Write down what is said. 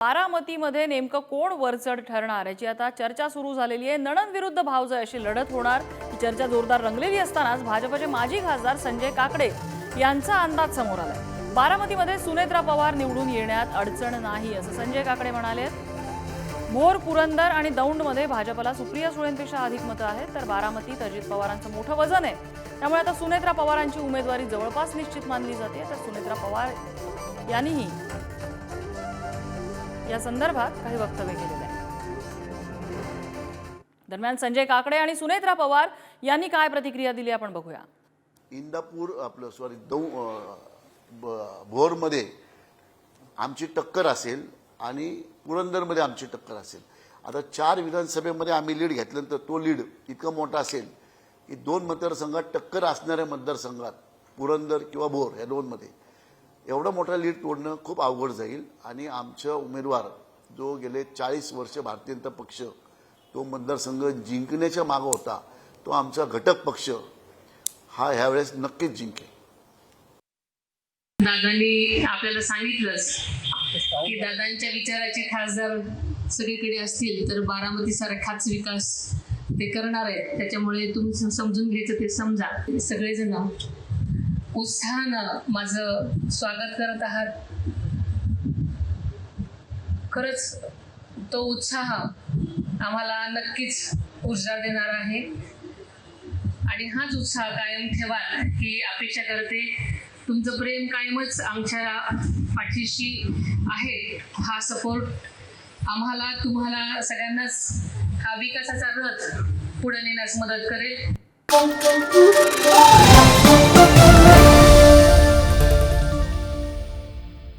बारामतीमध्ये नेमकं कोण वरचढ ठरणार याची आता चर्चा सुरू झालेली आहे. नणंद विरुद्ध भावजय अशी लढत होणार. ही चर्चा जोरदार रंगलेली असतानाच भाजपचे माजी खासदार संजय काकडे यांचा अंदाज समोर आलाय. बारामतीमध्ये सुनेत्रा पवार निवडून येण्यात अडचण नाही असं संजय काकडे म्हणाले भोर पुरंदर आणि दौंडमध्ये भाजपला सुप्रिया सुळेंपेक्षा अधिक मतं आहेत तर बारामतीत अजित पवारांचं मोठं वजन आहे. त्यामुळे आता सुनेत्रा पवारांची उमेदवारी जवळपास निश्चित मानली जाते. तर सुनेत्रा पवार यांनीही या संदर्भात काही वक्तव्य केलेलं आहे. दरम्यान संजय काकडे आणि सुनेत्रा पवार यांनी काय प्रतिक्रिया दिली आपण बघूया. इंदापूर आपलं सॉरी दौ ब- भोरमध्ये आमची टक्कर असेल आणि पुरंदरमध्ये आमची टक्कर असेल. आता चार विधानसभेमध्ये आम्ही लीड घेतल्यानंतर तो लीड इतका मोठा असेल की दोन मतदारसंघात टक्कर असणाऱ्या मतदारसंघात पुरंदर किंवा भोर या दोनमध्ये एवढा मोठा लीड तोडणं खूप अवघड जाईल. आणि आमचा उमेदवार जो गेले चाळीस वर्ष भारतीय जनता पक्ष तो मतदारसंघ जिंकण्याच्या मागं होता तो आमचा घटक पक्ष हा ह्यावेळेस नक्कीच जिंकेल. दादांनी आपल्याला सांगितलंच की दादांच्या विचाराचे खासदार सगळीकडे असतील तर बारामती सारखाच विकास ते करणार आहेत. त्याच्यामुळे तुम्ही समजून घ्यायचं ते समजा. सगळेजण उत्साहानं माझं स्वागत करत आहात. खरंच तो उत्साह आम्हाला नक्कीच ऊर्जा देणार आहे. आणि हाच उत्साह कायम ठेवा ही अपेक्षा करते. तुमचं प्रेम कायमच आमच्या पाठीशी आहे. हा सपोर्ट आम्हाला तुम्हाला सगळ्यांनाच हा विकासाचा रथ पुढे नेण्यास मदत करेल.